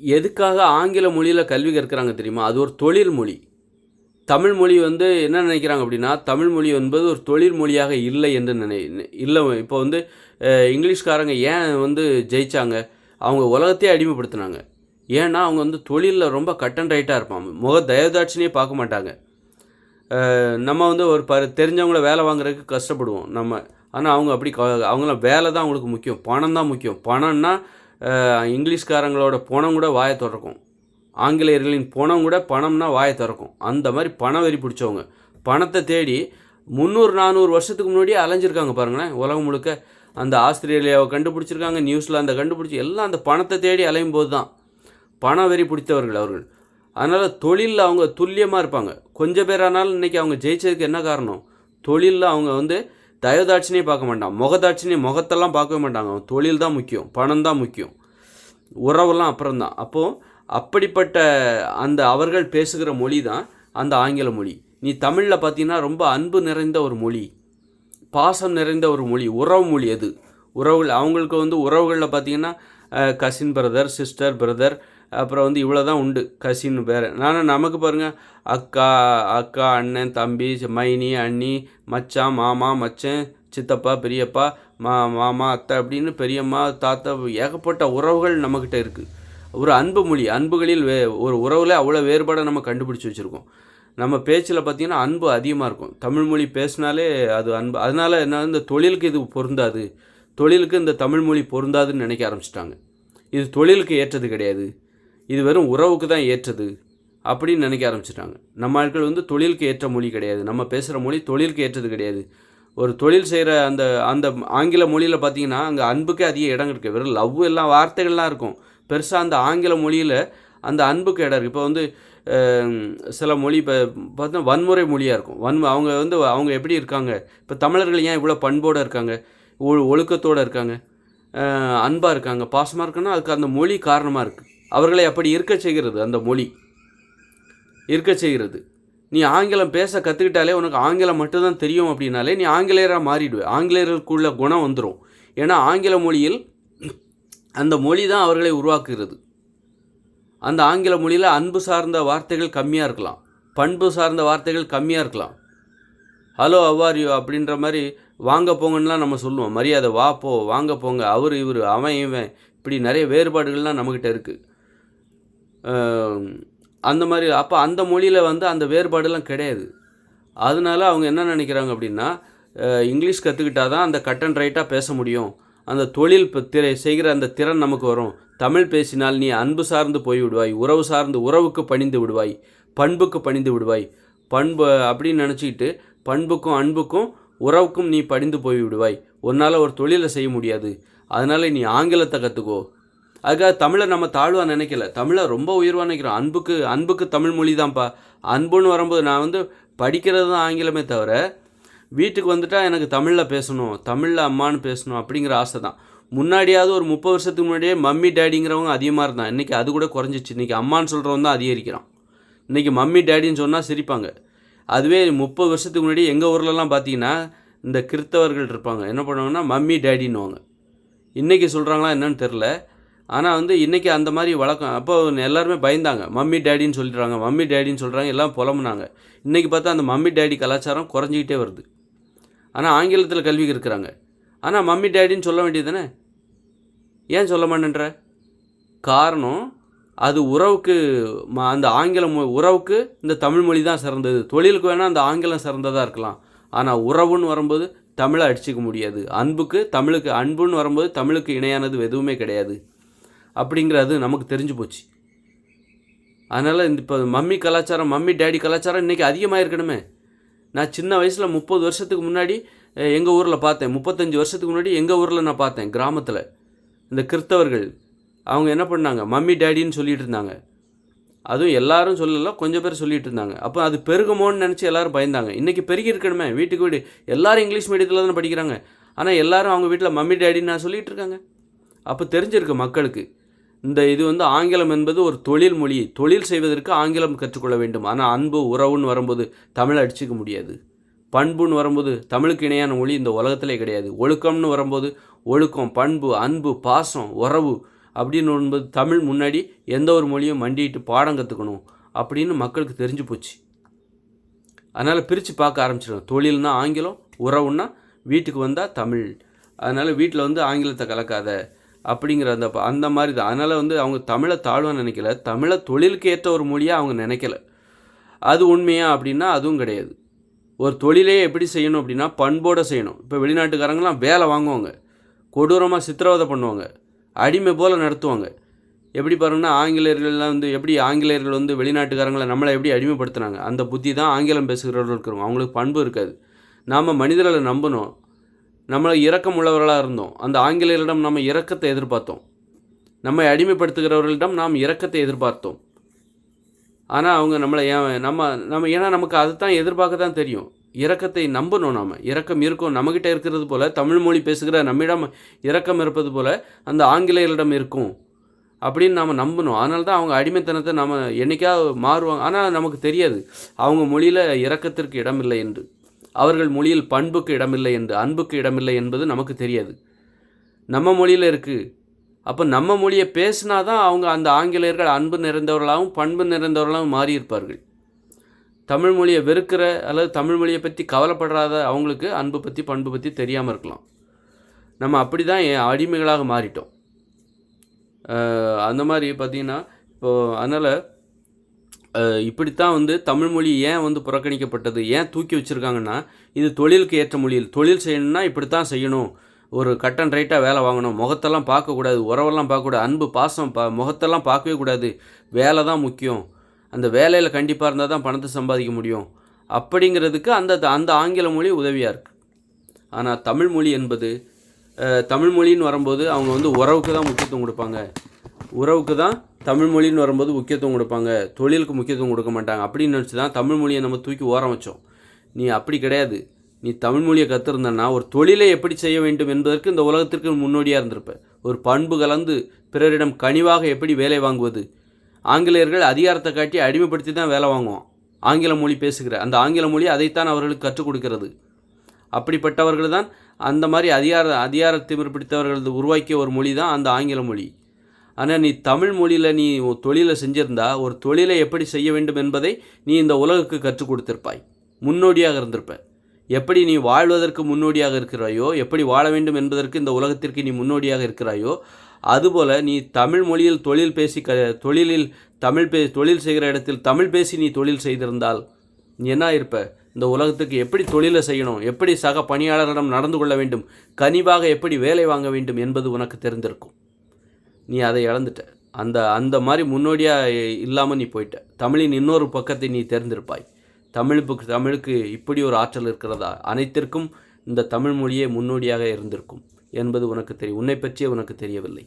எதுக்காக ஆங்கில மொழியில் கல்வி கற்கிறாங்க தெரியுமா? அது ஒரு தொழில் மொழி. தமிழ் மொழி வந்து என்ன நினைக்கிறாங்க அப்படின்னா தமிழ் மொழி என்பது ஒரு தொழில் மொழியாக இல்லை என்று நினை இல்லை இப்போ வந்து இங்கிலீஷ்காரங்க ஏன் வந்து ஜெயிச்சாங்க? அவங்க உலகத்தையே அடிமைப்படுத்தினாங்க. ஏன்னா அவங்க வந்து தொழிலில் ரொம்ப கட் அண்ட் ரைட்டாக இருப்பாங்க. முக தயதாட்சினே பார்க்க மாட்டாங்க. நம்ம வந்து ஒரு ப தெரிஞ்சவங்கள வேலை வாங்குறதுக்கு கஷ்டப்படுவோம் நம்ம. ஆனால் அவங்க அப்படி க- அவங்களாம் வேலை தான் அவங்களுக்கு முக்கியம். பணம் தான் முக்கியம். பணம்னா இங்கிலீஷ்காரங்களோட பணம் கூட வாயை திறக்கும். ஆங்கிலேயர்களின் பணம் கூட பணம்னா வாயை திறக்கும். அந்த மாதிரி பண வெறி பிடிச்சவங்க. பணத்தை தேடி முந்நூறு நானூறு வருஷத்துக்கு முன்னாடியே அலைஞ்சிருக்காங்க பாருங்களேன். உலகம் முழுக்க அந்த ஆஸ்திரேலியாவை கண்டுபிடிச்சிருக்காங்க நியூசிலாந்தை கண்டுபிடிச்சி எல்லாம் அந்த பணத்தை தேடி அலையும் போது தான். பணம் வெறி பிடித்தவர்கள் அவர்கள். அதனால் தொழிலில் அவங்க துல்லியமாக இருப்பாங்க. கொஞ்சம் பேரானாலும் இன்றைக்கி அவங்க ஜெயிச்சதுக்கு என்ன காரணம்? தொழிலில் அவங்க வந்து தயதாட்சினே பார்க்க மாட்டான். முகதாட்சினே முகத்தெல்லாம் பார்க்கவே மாட்டாங்க. அவன் தொழில் தான் முக்கியம். பணம் தான் முக்கியம். உறவெல்லாம் அப்புறம்தான் அப்போது அப்படிப்பட்ட அந்த அவர்கள் பேசுகிற மொழி தான் அந்த ஆங்கில மொழி. நீ தமிழில் பார்த்தீங்கன்னா ரொம்ப அன்பு நிறைந்த ஒரு மொழி. பாசம் நிறைந்த ஒரு மொழி. உறவு மொழி அது. உறவுகள் அவங்களுக்கு வந்து உறவுகளில் பார்த்தீங்கன்னா கசின் பிரதர் சிஸ்டர் பிரதர் அப்புறம் வந்து இவ்வளோ தான் உண்டு கசின்னு வேறு. ஆனால் நமக்கு பாருங்கள் அக்கா அக்கா அண்ணன் தம்பி மைனி அண்ணி மச்சான் மாமா மச்சன் சித்தப்பா பெரியப்பா மா மாமா அத்தை அப்படின்னு பெரியம்மா தாத்தா ஏகப்பட்ட உறவுகள் நம்மக்கிட்ட இருக்குது ஒரு அன்பு மொழி அன்புகளில் வே ஒரு உறவில் அவ்வளோ வேறுபாடை நம்ம கண்டுபிடிச்சி வச்சுருக்கோம். நம்ம பேச்சில் பார்த்திங்கன்னா அன்பு அதிகமாக இருக்கும். தமிழ் மொழி பேசினாலே அது அன்பு. அதனால் என்ன இந்த தொழிலுக்கு இது பொருந்தாது. தொழிலுக்கு இந்த தமிழ் மொழி பொருந்தாதுன்னு நினைக்க ஆரம்பிச்சிட்டாங்க. இது தொழிலுக்கு ஏற்றது கிடையாது. இது வெறும் உறவுக்கு தான் ஏற்றது அப்படின்னு நினைக்க ஆரம்பிச்சிட்டாங்க. நம்ம ஆட்கள் வந்து தொழிலுக்கு ஏற்ற மொழி கிடையாது. நம்ம பேசுகிற மொழி தொழிலுக்கு ஏற்றது கிடையாது. ஒரு தொழில் செய்கிற அந்த அந்த ஆங்கில மொழியில் பார்த்தீங்கன்னா அங்கே அன்புக்கே அதிக இடம் இருக்குது வெறும் லவ் எல்லாம் வார்த்தைகள்லாம் இருக்கும். பெருசாக அந்த ஆங்கில மொழியில் அந்த அன்புக்கு இடம் இருக்குது இப்போ வந்து சில மொழி இப்போ பார்த்தா வன்முறை மொழியாக இருக்கும். வன் அவங்க வந்து அவங்க எப்படி இருக்காங்க? இப்போ தமிழர்கள் ஏன் இவ்வளோ பண்போடு இருக்காங்க? ஒ ஒழுக்கத்தோடு இருக்காங்க? அன்பாக இருக்காங்க? பாசமாக இருக்குன்னா அதுக்கு அந்த மொழி காரணமாக இருக்குது அவர்களை அப்படி இருக்க செய்கிறது அந்த மொழி. இருக்க செய்கிறது. நீ ஆங்கிலம் பேச கற்றுக்கிட்டாலே உனக்கு ஆங்கிலம் மட்டும்தான் தெரியும் அப்படின்னாலே நீ ஆங்கிலேயராக மாறிடுவே. ஆங்கிலேயர்களுக்குள்ள குணம் வந்துடும் ஏன்னா ஆங்கில மொழியில் அந்த மொழி தான் அவர்களை உருவாக்குகிறது. அந்த ஆங்கில மொழியில் அன்பு சார்ந்த வார்த்தைகள் கம்மியாக இருக்கலாம். பண்பு சார்ந்த வார்த்தைகள் கம்மியாக இருக்கலாம். ஹலோ அவ்வாரியோ அப்படின்ற மாதிரி வாங்க போங்கன்னுலாம் நம்ம சொல்லுவோம். மரியாதை வா போ வாங்க போங்க. அவர் இவர் அவன் இவன். இப்படி நிறைய வேறுபாடுகள்லாம் நம்மக்கிட்ட இருக்குது அந்த மாதிரி அப்போ அந்த மொழியில் வந்து அந்த வேறுபாடெல்லாம் கிடையாது. அதனால அவங்க என்ன நினைக்கிறாங்க அப்படின்னா இங்கிலீஷ் கற்றுக்கிட்டா தான் அந்த கட் அண்ட் ரைட்டாக பேச முடியும். அந்த தொழில் திரை செய்கிற அந்த திறன் நமக்கு வரும். தமிழ் பேசினால் நீ அன்பு சார்ந்து போய் விடுவாய் உறவு சார்ந்து உறவுக்கு பணிந்து விடுவாய் பண்புக்கு பணிந்து விடுவாய். பண்பு அப்படின்னு நினச்சிக்கிட்டு பண்புக்கும் அன்புக்கும் உறவுக்கும் நீ படிந்து போய் விடுவாய் உன்னால் ஒரு தொழிலை செய்ய முடியாது. அதனால் நீ ஆங்கிலத்தை கற்றுக்கோ அதுக்காக தமிழை நம்ம தாழ்வாக நினைக்கல. தமிழை ரொம்ப உயர்வாக நினைக்கிறோம். அன்புக்கு அன்புக்கு தமிழ் மொழி தான்ப்பா அன்புன்னு வரும்போது நான் வந்து படிக்கிறது தான் ஆங்கிலமே தவிர வீட்டுக்கு வந்துட்டால் எனக்கு தமிழில் பேசணும் தமிழில் அம்மான்னு பேசணும் அப்படிங்கிற ஆசை தான். முன்னாடியாவது ஒரு முப்பது வருஷத்துக்கு முன்னாடியே மம்மி டேடிங்கிறவங்க அதிகமாக இருந்தான் இன்றைக்கி அது கூட குறைஞ்சிச்சு இன்றைக்கி அம்மான்னு சொல்கிறவங்க தான் அதிகரிக்கிறான் இன்றைக்கி மம்மி டேடின்னு சொன்னால் சிரிப்பாங்க. அதுவே முப்பது வருஷத்துக்கு முன்னாடி எங்கள் ஊர்லலாம் பார்த்தீங்கன்னா இந்த கிறித்தவர்கள் இருப்பாங்க. என்ன பண்ணுவாங்கன்னா மம்மி டேடின்னுவாங்க. இன்றைக்கி சொல்கிறாங்களா என்னன்னு தெரில ஆனால் வந்து இன்றைக்கி அந்த மாதிரி வழக்கம் அப்போ எல்லாருமே பயந்தாங்க. மம்மி டேடின்னு சொல்லிடுறாங்க மம்மி டேடின்னு சொல்கிறாங்க எல்லாம் புலம்புனாங்க. இன்றைக்கி பார்த்தா அந்த மம்மி டேடி கலாச்சாரம் குறைஞ்சிக்கிட்டே வருது. ஆனால் ஆங்கிலத்தில் கல்வி இருக்கிறாங்க ஆனால் மம்மி டேடின்னு சொல்ல வேண்டியது தானே ஏன் சொல்ல மாட்டேன்ற? காரணம் அது உறவுக்கு அந்த ஆங்கில மொ உறவுக்கு இந்த தமிழ் மொழி தான் சிறந்தது. தொழிலுக்கு வேணால் அந்த ஆங்கிலம் சிறந்ததாக இருக்கலாம். ஆனால் உறவுன்னு வரும்போது தமிழை அடிச்சிக்க முடியாது. அன்புக்கு தமிழுக்கு அன்புன்னு வரும்போது தமிழுக்கு இணையானது எதுவுமே கிடையாது. அப்படிங்கிறது நமக்கு தெரிஞ்சு போச்சு. அதனால் இந்த இப்போ மம்மி கலாச்சாரம் மம்மி டேடி கலாச்சாரம் இன்றைக்கி அதிகமாக இருக்கணுமே நான் சின்ன வயசில் முப்பது வருஷத்துக்கு முன்னாடி எங்கள் ஊரில் பார்த்தேன். முப்பத்தஞ்சு வருஷத்துக்கு முன்னாடி எங்கள் ஊரில் நான் பார்த்தேன் கிராமத்தில். இந்த கிறிஸ்தவர்கள் அவங்க என்ன பண்ணாங்க? மம்மி டேடின்னு சொல்லிட்டு இருந்தாங்க. அதுவும் எல்லாரும் சொல்லல கொஞ்சம் பேர் சொல்லிட்டு இருந்தாங்க. அப்போ அது பெருகுமோன்னு நினச்சி எல்லாரும் பயந்தாங்க. இன்றைக்கி பெருகி இருக்கணுமே வீட்டுக்கு வீடு. எல்லாரும் இங்கிலீஷ் மீடியத்தில் தானே படிக்கிறாங்க. ஆனால் எல்லாரும் அவங்க வீட்டில் மம்மி டேடின்னு நான் சொல்லிகிட்டு இருக்காங்க. அப்போ தெரிஞ்சிருக்கு மக்களுக்கு. இந்த இது வந்து ஆங்கிலம் என்பது ஒரு தொழில் மொழி. தொழில் செய்வதற்கு ஆங்கிலம் கற்றுக்கொள்ள வேண்டும். ஆனால் அன்பு உறவுன்னு வரும்போது தமிழை அடிச்சுக்க முடியாது. பண்புன்னு வரும்போது தமிழுக்கு இணையான மொழி இந்த உலகத்திலே கிடையாது. ஒழுக்கம்னு வரும்போது ஒழுக்கம் பண்பு அன்பு பாசம் உறவு அப்படின்னு வரும்போது தமிழ் முன்னாடி எந்த ஒரு மொழியும் மண்டிட்டு பாடம் கற்றுக்கணும் அப்படின்னு மக்களுக்கு தெரிஞ்சு போச்சு. அதனால் பிரித்து பார்க்க ஆரம்பிச்சிடும் தொழில்னா ஆங்கிலம் உறவுன்னா வீட்டுக்கு வந்தால் தமிழ். அதனால் வீட்டில் வந்து ஆங்கிலத்தை கலக்காத அப்படிங்கிற அந்த அந்த மாதிரி தான் அதனால் வந்து அவங்க தமிழை தாழ்வாக நினைக்கல. தமிழை தொழிலுக்கு ஏற்ற ஒரு மொழியாக அவங்க நினைக்கல. அது உண்மையா அப்படின்னா அதுவும் கிடையாது. ஒரு தொழிலே எப்படி செய்யணும் அப்படின்னா பண்போடு செய்யணும். இப்போ வெளிநாட்டுக்காரங்களாம் வேலை வாங்குவாங்க. கொடூரமாக சித்திரவதை பண்ணுவாங்க. அடிமை போல் நடத்துவாங்க. எப்படி பாருங்கன்னா ஆங்கிலேயர்கள்லாம் வந்து எப்படி ஆங்கிலேயர்கள் வந்து வெளிநாட்டுக்காரங்களை நம்மளை எப்படி அடிமைப்படுத்துனாங்க? அந்த புத்தி தான் ஆங்கிலம் பேசுகிறவர்கள் இருக்கிறோம் அவங்களுக்கு பண்பு இருக்காது. நாம் மனிதர்களை நம்பணும். நம்மளை இரக்கம் உள்ளவர்களாக இருந்தோம். அந்த ஆங்கிலேயரிடம் நம்ம இரக்கத்தை எதிர்பார்த்தோம். நம்மை அடிமைப்படுத்துகிறவர்களிடம் நாம் இரக்கத்தை எதிர்பார்த்தோம். ஆனால் அவங்க நம்மளை ஏன் நம்ம நம்ம ஏன்னா நமக்கு அது தான் எதிர்பார்க்க தான் தெரியும். இரக்கத்தை நம்பணும் நாம். இரக்கம் இருக்கும். நம்மக்கிட்ட இருக்கிறது போல் தமிழ் மொழி பேசுகிற நம்மிடம் இரக்கம் இருப்பது போல் அந்த ஆங்கிலேயரிடம் இருக்கும். அப்படின்னு நாம் நம்பணும். அதனால தான் அவங்க அடிமைத்தனத்தை நம்ம என்றைக்காவது மாறுவாங்க. ஆனால் நமக்கு தெரியாது. அவங்க மொழியில் இரக்கத்திற்கு இடமில்லை என்று. அவர்கள் மொழியில் பண்புக்கு இடமில்லை என்று அன்புக்கு இடமில்லை என்பது நமக்கு தெரியாது. நம்ம மொழியில் இருக்குது அப்போ நம்ம மொழியை பேசினா தான் அவங்க அந்த ஆங்கிலேயர்கள் அன்பு நிறைந்தவர்களாகவும் பண்பு நிறைந்தவர்களாகவும் மாறியிருப்பார்கள். தமிழ் மொழியை வெறுக்கிற அல்லது தமிழ் மொழியை பற்றி கவலைப்படாத அவங்களுக்கு அன்பு பற்றி பண்பு பற்றி தெரியாமல் இருக்கலாம். நம்ம அப்படி தான் அடிமைகளாக மாறிட்டோம். அந்த மாதிரி பார்த்திங்கன்னா இப்போது அதனால் இப்படித்தான் வந்து தமிழ் மொழி ஏன் வந்து புறக்கணிக்கப்பட்டது ஏன் தூக்கி வச்சுருக்காங்கன்னா இது தொழிலுக்கு ஏற்ற மொழியில் தொழில் செய்யணும்னா இப்படித்தான் செய்யணும். ஒரு கட் அண்ட் ரைட்டாக வேலை வாங்கணும். முகத்தெல்லாம் பார்க்கக்கூடாது உறவெல்லாம் பார்க்கக்கூடாது அன்பு பாசம் பா முகத்தெல்லாம் பார்க்கவே கூடாது. வேலை தான் முக்கியம். அந்த வேலையில் கண்டிப்பாக இருந்தால் தான் பணத்தை சம்பாதிக்க முடியும். அப்படிங்கிறதுக்கு அந்த அந்த ஆங்கில மொழி உதவியாக இருக்குது ஆனால் தமிழ் மொழி என்பது தமிழ் மொழின்னு வரும்போது அவங்க வந்து உறவுக்கு தான் முக்கியத்துவம் கொடுப்பாங்க. உறவுக்கு தான் தமிழ் மொழின்னு வரும்போது முக்கியத்துவம் கொடுப்பாங்க. தொழிலுக்கு முக்கியத்துவம் கொடுக்க மாட்டாங்க. அப்படின்னு நினச்சி தான் தமிழ் மொழியை நம்ம தூக்கி ஓரம் வச்சோம். நீ அப்படி கிடையாது. நீ தமிழ் மொழியை கற்றுருந்தன்னா ஒரு தொழிலை எப்படி செய்ய வேண்டும் என்பதற்கு இந்த உலகத்திற்கு முன்னோடியாக இருந்திருப்ப. ஒரு பண்பு கலந்து பிறரிடம் கனிவாக எப்படி வேலை வாங்குவது? ஆங்கிலேயர்கள் அதிகாரத்தை காட்டி அடிமைப்படுத்தி தான் வேலை வாங்குவோம் ஆங்கில மொழி பேசுகிற அந்த ஆங்கில மொழி அதைத்தான் அவர்களுக்கு கற்றுக் கொடுக்கிறது. அப்படிப்பட்டவர்கள் தான் அந்த மாதிரி அதிகார அதிகாரத்தை பிடித்தவர்கள் உருவாக்கிய ஒரு மொழி தான் அந்த ஆங்கில மொழி. ஆனால் நீ தமிழ் மொழியில் நீ தொழிலை செஞ்சிருந்தா ஒரு தொழிலை எப்படி செய்ய வேண்டும் என்பதை நீ இந்த உலகுக்கு கற்றுக் கொடுத்திருப்பாய். முன்னோடியாக இருந்திருப்ப. எப்படி நீ வாழ்வதற்கு முன்னோடியாக இருக்கிறாயோ எப்படி வாழ வேண்டும் என்பதற்கு இந்த உலகத்திற்கு நீ முன்னோடியாக இருக்கிறாயோ அதுபோல் நீ தமிழ் மொழியில் தொழில் பேசி க தொழிலில் தமிழ் பே தொழில் செய்கிற இடத்தில் தமிழ் பேசி நீ தொழில் செய்திருந்தால் நீ என்ன இருப்ப இந்த உலகத்துக்கு எப்படி தொழிலை செய்யணும்? எப்படி சக பணியாளரிடம் நடந்து கொள்ள வேண்டும்? கனிவாக எப்படி வேலை வாங்க வேண்டும் என்பது உனக்கு தெரிந்திருக்கும். நீ அதை இழந்துட்ட. அந்த அந்த மாதிரி முன்னோடியாக இல்லாமல் நீ போயிட்ட. தமிழின் இன்னொரு பக்கத்தை நீ தெரிந்திருப்பாய் தமிழ் தமிழுக்கு இப்படி ஒரு ஆற்றல் இருக்கிறதா? அனைத்திற்கும் இந்த தமிழ் மொழியே முன்னோடியாக இருந்திருக்கும் என்பது உனக்கு தெரியும் உன்னை பற்றியே உனக்கு தெரியவில்லை.